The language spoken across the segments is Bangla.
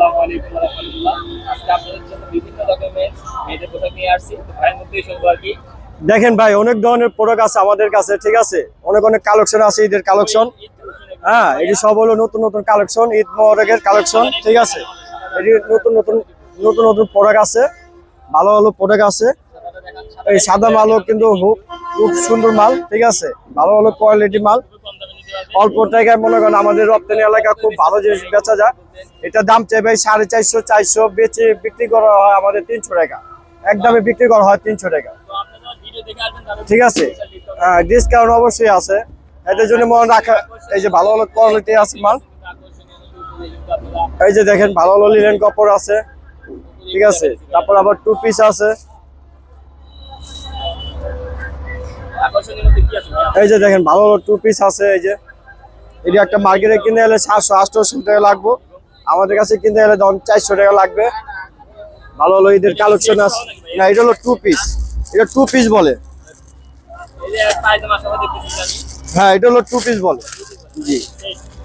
আসসালামু আলাইকুম ওয়া রাহমাতুল্লাহ। আজকে আপনাদের জন্য বিভিন্ন রকমের মেয়েদের পোশাক নিয়ে আসছি। তো ভাইয়ের মধ্যেই শুনব আর কি? দেখেন ভাই অনেক ধরনের প্রোডাক্ট আছে আমাদের কাছে ঠিক আছে? অনেক অনেক কালেকশন আছে ঈদের কালেকশন হ্যাঁ এটি সব হলো নতুন নতুন কালেকশন ঈদ মোবারকের কালেকশন ঠিক আছে? এটি নতুন নতুন নতুন নতুন প্রোডাক্ট আছে। ভালো ভালো প্রোডাক্ট আছে। এই সাদা মালও কিন্তু খুব সুন্দর মাল ঠিক আছে? ভালো ভালো কোয়ালিটি মাল। অল্প টাকায় মনে করেন আমাদের রপ্তানি এলাকা খুব ভালো জিনিস বেচা যায়। এটা দাম চাই ভাই সাড়ে চারশো চারশো, বেচে বিক্রি করা হয় আমাদের তিনশো টাকা। একদমে বিক্রি করা হয় তিনশো টাকা। ঠিক আছে? ডিসকাউন্ট অবশ্যই আছে। এদের জন্য মনে রাখা এই যে ভালো ভালো কোয়ালিটি আছে মাল। এই যে দেখেন, ভালো ভালো লিলেন কাপড় আছে। ঠিক আছে? তারপর আবার টু পিস আছে। এই যে দেখেন ভালো ভালো টু পিস আছে এই যে। এটি একটা মার্কেটে কিনে এলে সাতশো আটশো টাকা লাগবো। আমাদের কাছে কিনতে গেলে তখন চারশো টাকা লাগবে। ভালো ভালো ঈদের কালেকশন আছে। না এটা হলো টু পিস এটা টু পিস বলে। হ্যাঁ এটা হলো টু পিস বলে। জি।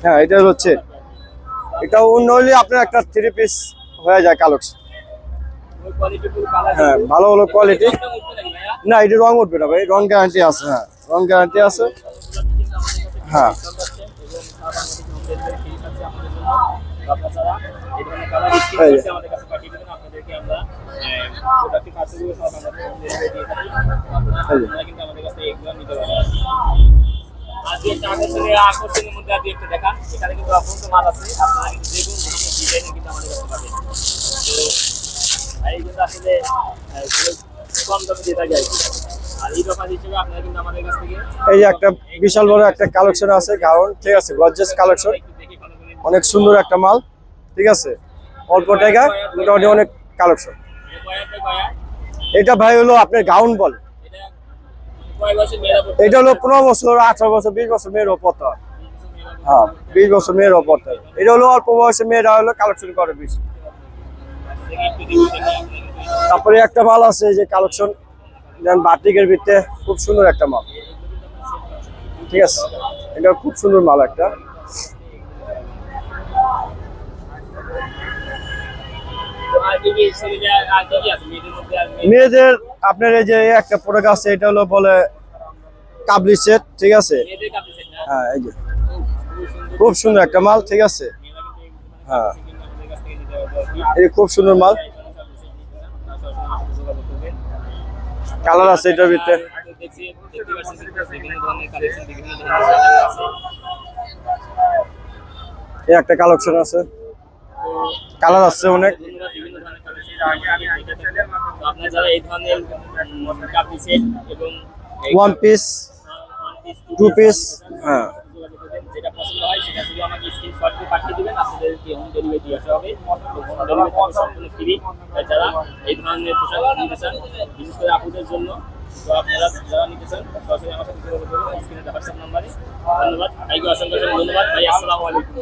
হ্যাঁ এটা হচ্ছে। এটা অন্য হলে আপনার একটা থ্রি পিস হয়ে যায় কালেকশন। হ্যাঁ ভালো ভালো কোয়ালিটি না এটা রং উঠবে না ভাই রং গ্যারান্টি আছে হ্যাঁ। রং গ্যারান্টি আছে। হ্যাঁ। আকর্ষণের মধ্যে আজকে একটা দেখা এখানে কিন্তু অপূর্ব মাল আছে আপনারা কিন্তু দেখুন ডিজাইনে কিন্তু আমাদের কাছে পাবেন তো এই কিন্তু আসলে আহ, কম দামে এই যে একটা বিশাল বড় একটা কালেকশন আছে গাউন ঠিক আছে গর্জেস কালেকশন অনেক সুন্দর একটা মাল ঠিক আছে? অল্প টাকা মোটামুটি অনেক কালেকশন এটা ভাই হলো আপনার গাউন বলে। এটা হলো পনেরো বছর আঠারো বছর বিশ বছর মেয়ের ওপর হ্যাঁ বিশ বছর মেয়ের ওপর এটা হলো অল্প বয়সে মেয়েরা হলো কালেকশন করে বেশি। তারপরে একটা মাল আছে যে কালেকশন বাটিকের ভিতরে খুব সুন্দর একটা মাল। ঠিক আছে? এটা খুব সুন্দর মাল একটা। মেয়েদের, আপনার এই যে একটা প্রোডাক্ট আছে, এটা হলো বলে কাবলি সেট ঠিক আছে? হ্যাঁ এই যে। খুব সুন্দর একটা মাল, ঠিক আছে? হ্যাঁ। এই খুব সুন্দর মাল। কালার আছে এটার ভিতরে। একটা কালেকশন আছে। কালার আছে অনেক। ওয়ান পিস টু পিস হ্যাঁ। পছন্দ হয় সেটা শুধু আমাকে স্ক্রিনশট দিয়ে পাঠিয়ে দিবেন আপনাদেরকে হোম ডেলিভারি দিয়ে আসা হবে হোম ডেলিভারি সম্পূর্ণ ফ্রি যারা এই ধরনের পোশাক নিতে চান, বিশেষ করে আপুদের জন্য, তো আপনারা যারা নিতে চান, সরাসরি আমার সাথে যোগাযোগ করবেন স্ক্রিনে হোয়াটসঅ্যাপ নাম্বারে ধন্যবাদ, ভাইকে অসংখ্য ধন্যবাদ, ভাই, আসসালামু আলাইকুম।